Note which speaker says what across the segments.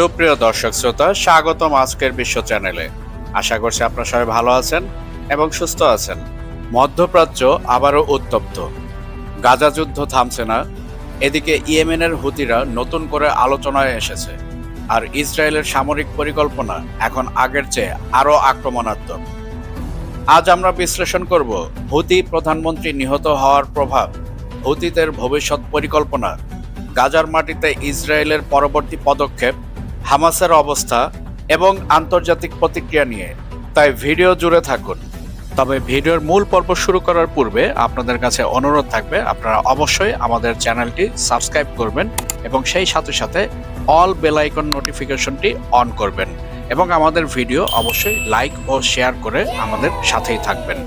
Speaker 1: সুপ্রিয় দর্শক শ্রোতা, স্বাগতম আজকের বিশ্ব চ্যানেলে। আশা করছি আপনারা সবাই ভালো আছেন এবং সুস্থ আছেন। মধ্যপ্রাচ্য আবারও উত্তপ্ত। গাজা যুদ্ধ থামছে না। এদিকে ইয়েমেনের হুতিরা নতুন করে আলোচনায় এসেছে। আর ইসরায়েলের সামরিক পরিকল্পনা এখন আগের চেয়ে আরও আক্রমণাত্মক। আজ আমরা বিশ্লেষণ করব হুতি প্রধানমন্ত্রী নিহত হওয়ার প্রভাব, হুতিদের ভবিষ্যৎ পরিকল্পনা, গাজার মাটিতে ইসরায়েলের পরবর্তী পদক্ষেপ হামাসের অবস্থা এবং আন্তর্জাতিক প্রতিক্রিয়া নিয়ে। তাই ভিডিও জুড়ে থাকুন। তবে ভিডিওর মূল পর্ব শুরু করার পূর্বে আপনাদের কাছে অনুরোধ থাকবে, আপনারা অবশ্যই আমাদের চ্যানেলটি সাবস্ক্রাইব করবেন এবং সেই সাথে সাথে অল বেল আইকন নোটিফিকেশনটি অন করবেন এবং আমাদের ভিডিও অবশ্যই লাইক ও শেয়ার করে আমাদের সাথেই থাকবেন।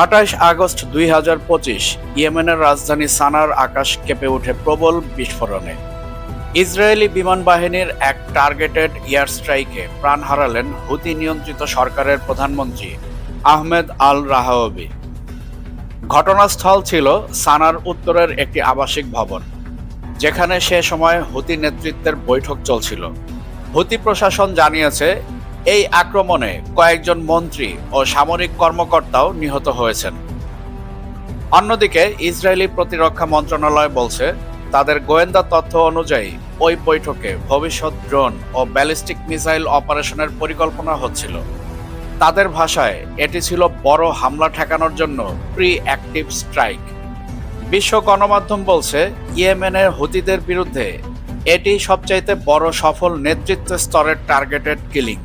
Speaker 1: আঠাশ আগস্ট দুই হাজার পঁচিশ, ইয়েমেনের রাজধানী সানার আকাশ কেঁপে ওঠে প্রবল বিস্ফোরণে। ইসরায়েলি বিমান বাহিনীর এক টার্গেটেড এয়ার স্ট্রাইকে প্রাণ হারালেন হুতি নিয়ন্ত্রিত সরকারের প্রধানমন্ত্রী আহমেদ আল রাহাওবি ঘটনাস্থল ছিল সানার উত্তরের একটি আবাসিক ভবন, যেখানে সে সময় হুতি নেতৃত্বের বৈঠক চলছিল। হুতি প্রশাসন জানিয়েছে এই আক্রমণে কয়েকজন মন্ত্রী ও সামরিক কর্মকর্তাও নিহত হয়েছেন। অন্যদিকে ইসরায়েলি প্রতিরক্ষা মন্ত্রণালয় বলছে, তাদের গোয়েন্দা তথ্য অনুযায়ী ওই বৈঠকে ভবিষ্যৎ ড্রোন ও ব্যালিস্টিক মিসাইল অপারেশনের পরিকল্পনা হচ্ছিল। তাদের ভাষায়, এটি ছিল বড় হামলা ঠেকানোর জন্য প্রি অ্যাক্টিভ স্ট্রাইক বিশ্ব গণমাধ্যম বলছে, ইয়েমেনের হুতিদের বিরুদ্ধে এটি সবচাইতে বড় সফল নেতৃত্ব স্তরের টার্গেটেড কিলিং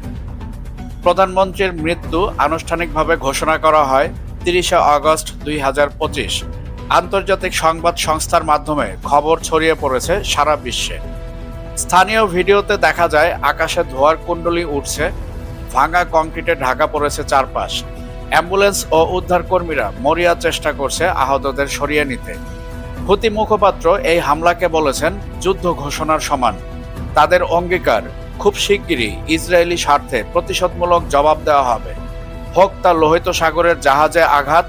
Speaker 1: প্রধানমন্ত্রীর মৃত্যু আনুষ্ঠানিকভাবে ঘোষণা করা হয় তিরিশে আগস্ট দুই হাজার পঁচিশ। আন্তর্জাতিক সংবাদ সংস্থার মাধ্যমে খবর ছড়িয়ে পড়েছে সারা বিশ্বে। স্থানীয় ভিডিওতে দেখা যায়, আকাশে ধোয়ার কুণ্ডলি উঠছে, ভাঙা কংক্রিটে ঢাকা পড়েছে চারপাশ। অ্যাম্বুলেন্স ও উদ্ধারকর্মীরা মরিয়া চেষ্টা করছে আহতদের সরিয়ে নিতে। হুতি মুখপাত্র এই হামলাকে বলেছেন, যুদ্ধ ঘোষণার সমান। তাদের অঙ্গীকার খুব শিগগিরই ইসরায়েলি স্বার্থে প্রতিশোধমূলক জবাব দেওয়া হবে। হোক তা লোহিত সাগরের জাহাজে আঘাত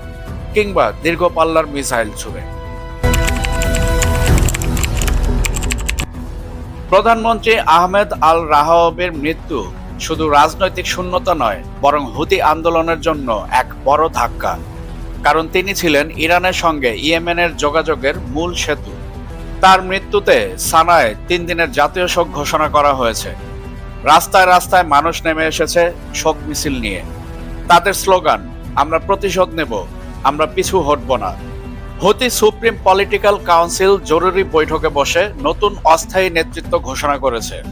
Speaker 1: কিংবা দীর্ঘ পাল্লার মিসাইল ছুড়ে। প্রধানমন্ত্রী আহমেদ আল রাহাবের মৃত্যু শুধু রাজনৈতিক শূন্যতা নয়, বরং হুতি আন্দোলনের জন্য এক বড় ধাক্কা। কারণ তিনি ছিলেন ইরানের সঙ্গে ইয়েমেনের যোগাযোগের মূল সেতু। তার মৃত্যুতে সানায় তিন দিনের জাতীয় শোক ঘোষণা করা হয়েছে। রাস্তায় রাস্তায় মানুষ নেমে এসেছে শোক মিছিল নিয়ে। তাদের স্লোগান, আমরা প্রতিশোধ নেব, আমরা পিছু হটব না। হতি সুপ্রিম পলিটিক্যাল কাউন্সিল জরুরি বৈঠকে বসে নতুন অস্থায়ী নেতৃত্ব ঘোষণা করেছে।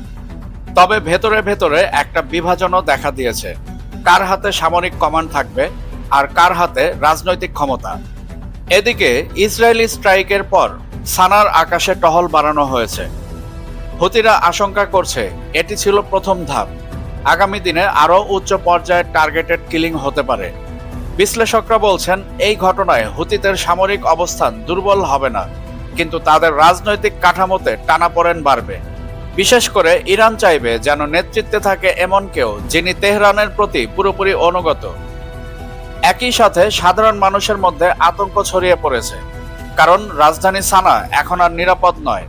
Speaker 1: তবে ভেতরে ভেতরে একটা বিভাজনও দেখা দিয়েছে। কার হাতে সামরিক কমান্ড থাকবে আর কার হাতে রাজনৈতিক ক্ষমতা। এদিকে ইসরায়েলি স্ট্রাইকের পর সানার আকাশে টহল বাড়ানো হয়েছে। হুতিরা আশঙ্কা করছে, এটি ছিল প্রথম ধাপ। আগামী দিনে আরও উচ্চ পর্যায়ের টার্গেটেড কিলিং হতে পারে। বিশ্লেষকরা বলছেন, এই ঘটনায় হুতিদের সামরিক অবস্থান দুর্বল হবে না, কিন্তু তাদের রাজনৈতিক কাঠামোতে টানাপোড়েন বাড়বে। বিশেষ করে ইরান চাইবে যেন নেতৃত্বে থাকে এমন কেউ যিনি তেহরানের প্রতি পুরোপুরি অনুগত। একই সাথে সাধারণ মানুষের মধ্যে আতঙ্ক ছড়িয়ে পড়েছে, কারণ রাজধানী সানা এখন আর নিরাপদ নয়।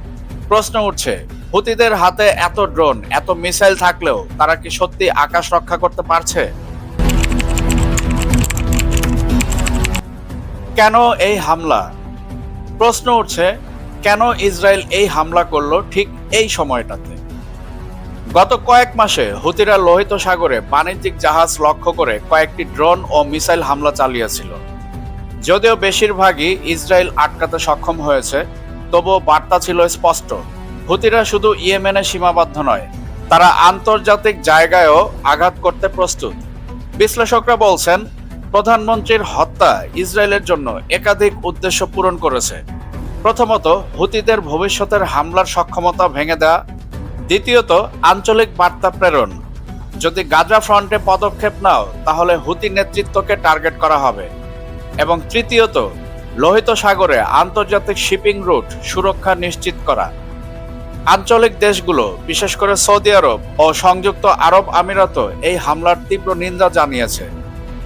Speaker 1: প্রশ্ন উঠছে হুতিদের হাতে এত ড্রোন, এত মিসাইল থাকলেও তারা কি সত্যি আকাশ রক্ষা করতে পারছে? কেন এই হামলা? প্রশ্ন উঠছে, কেন ইসরায়েল এই হামলা করল ঠিক এই সময়টাতে? গত কয়েক মাসে হুতিরা লোহিত সাগরে বাণিজ্যিক জাহাজ লক্ষ্য করে কয়েকটি ড্রোন ও মিসাইল হামলা চালিয়েছিল। যদিও বেশিরভাগই ইসরায়েল আটকাতে সক্ষম হয়েছে, তবুও বার্তা ছিল স্পষ্ট হুতিরা শুধু ইয়েমেনে সীমাবদ্ধ নয়, তারা আন্তর্জাতিক জায়গায়ও আঘাত করতে প্রস্তুত। বিশ্লেষকরা বলছেন, প্রধানমন্ত্রীর হত্যা ইসরায়েলের জন্য একাধিক উদ্দেশ্য পূরণ করেছে। প্রথমত হুতিদের ভবিষ্যতের হামলার সক্ষমতা ভেঙে দেওয়া দ্বিতীয়ত, আঞ্চলিক বার্তা প্রেরণ। যদি গাজা ফ্রন্টে পদক্ষেপ নাও, তাহলে হুতি নেতৃত্বকে টার্গেট করা হবে। এবং তৃতীয়ত, লোহিত সাগরে আন্তর্জাতিক শিপিং রুট সুরক্ষা নিশ্চিত করা। আঞ্চলিক দেশগুলো, বিশেষ করে সৌদি আরব ও সংযুক্ত আরব আমিরাতও এই হামলার তীব্র নিন্দা জানিয়েছে।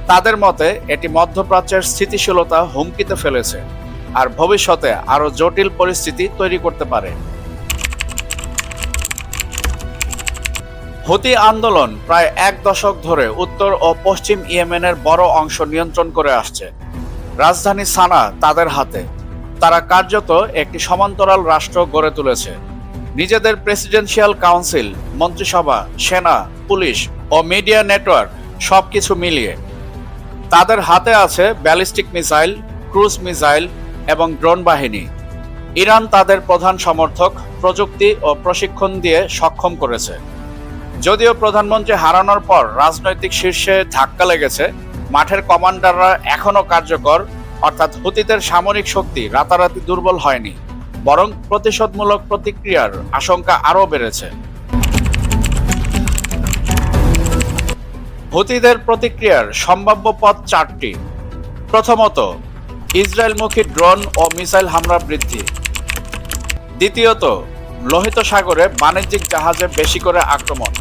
Speaker 1: তাদের মতে, এটি মধ্যপ্রাচ্যের স্থিতিশীলতা হুমকিতে ফেলেছে আর ভবিষ্যতে আরও জটিল পরিস্থিতি তৈরি করতে পারে। হুতি আন্দোলন প্রায় এক দশক ধরে উত্তর ও পশ্চিম ইয়েমেনের বড় অংশ নিয়ন্ত্রণ করে আসছে। রাজধানী সানা তাদের হাতে। তারা কার্যত একটি সমান্তরাল রাষ্ট্র গড়ে তুলেছে। নিজেদের প্রেসিডেন্সিয়াল কাউন্সিল মন্ত্রিসভা, সেনা, পুলিশ ও মিডিয়া নেটওয়ার্ক সবকিছু মিলিয়ে। তাদের হাতে আছে ব্যালিস্টিক মিসাইল ক্রুজ মিসাইল এবং ড্রোন বাহিনী। ইরান তাদের প্রধান সমর্থক, প্রযুক্তি ও প্রশিক্ষণ দিয়ে সক্ষম করেছে। যদিও প্রধানমন্ত্রী হারানোর পর রাজনৈতিক শীর্ষে ধাক্কা লেগেছে, মাঠের কমান্ডাররা এখনও কার্যকর, অর্থাৎ হুতিদের সামরিক শক্তি রাতারাতি দুর্বল হয়নি। বরং প্রতিশোধমূলক প্রতিক্রিয়ার আশঙ্কা আরও বেড়েছে। হুতিদের প্রতিক্রিয়ার সম্ভাব্য পথ চারটি। প্রথমত, ইসরায়েলমুখী ড্রোন ও মিসাইল হামলা বৃদ্ধি। দ্বিতীয়ত, লোহিত সাগরে বাণিজ্যিক জাহাজে বেশি করে আক্রমণ।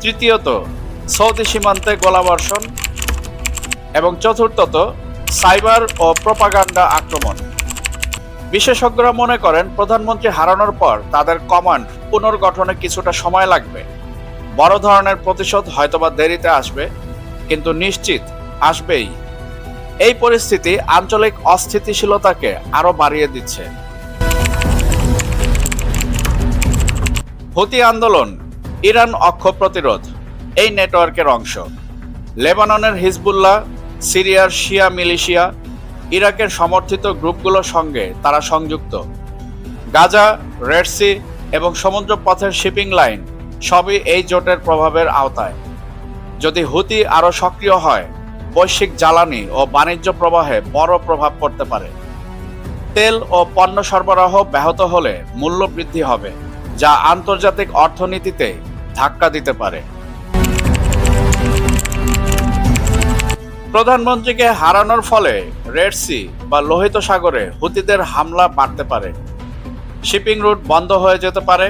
Speaker 1: তৃতীয়ত, সৌদি সীমান্তে গোলাবর্ষণ। এবং চতুর্থত, সাইবার ও প্রপাগান্ডা আক্রমণ। বিশেষজ্ঞরা মনে করেন প্রধানমন্ত্রী হারানোর পর তাদের কমান্ড পুনর্গঠনে কিছুটা সময় লাগবে। বড় ধরনের প্রতিশোধ হয়তোবা দেরিতে আসবে, কিন্তু নিশ্চিত আসবেই। এই পরিস্থিতি আঞ্চলিক অস্থিতিশীলতাকে আরও বাড়িয়ে দিচ্ছে। হুতি আন্দোলন, ইরান অক্ষ প্রতিরোধ, এই নেটওয়ার্কের অংশ। লেবাননের হিজবুল্লাহ, সিরিয়ার শিয়া মিলিশিয়া ইরাকের সমর্থিত গ্রুপগুলোর সঙ্গে তারা সংযুক্ত। গাজা রেডসি এবং সমুদ্র পথের শিপিং লাইন সবই এই জোটের প্রভাবের আওতায়। যদি হুতি আরও সক্রিয় হয়, বৈশ্বিক জ্বালানি ও বাণিজ্য প্রবাহে বড় প্রভাব পড়তে পারে। তেল ও পণ্য সরবরাহ ব্যাহত হলে মূল্য বৃদ্ধি হবে, যা আন্তর্জাতিক অর্থনীতিতে ধাক্কা দিতে পারে। প্রধানমন্ত্রীকে হারানোর ফলে রেড সি বা লোহিত সাগরে হুতিদের হামলা বাড়তে পারে। শিপিং রুট বন্ধ হয়ে যেতে পারে।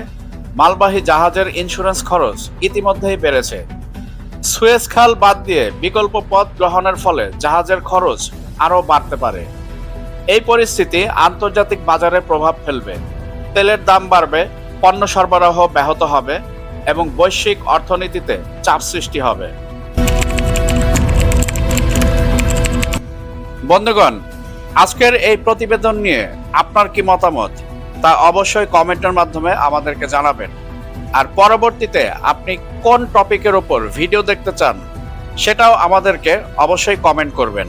Speaker 1: মালবাহী জাহাজের ইন্স্যুরেন্স খরচ ইতিমধ্যেই বেড়েছে। সুয়েজ খাল বাদ দিয়ে বিকল্প পথ গ্রহণের ফলে জাহাজের খরচ আরও বাড়তে পারে। এই পরিস্থিতি আন্তর্জাতিক বাজারে প্রভাব ফেলবে। তেলের দাম বাড়বে, পণ্য সরবরাহ ব্যাহত হবে এবং বৈশ্বিক অর্থনীতিতে চাপ সৃষ্টি হবে। বন্ধুগণ, আজকের এই প্রতিবেদন নিয়ে আপনার কি মতামত? তা অবশ্যই কমেন্টের মাধ্যমে আমাদেরকে জানাবেন। আর পরবর্তীতে আপনি কোন টপিকের ওপর ভিডিও দেখতে চান, সেটাও আমাদেরকে অবশ্যই কমেন্ট করবেন।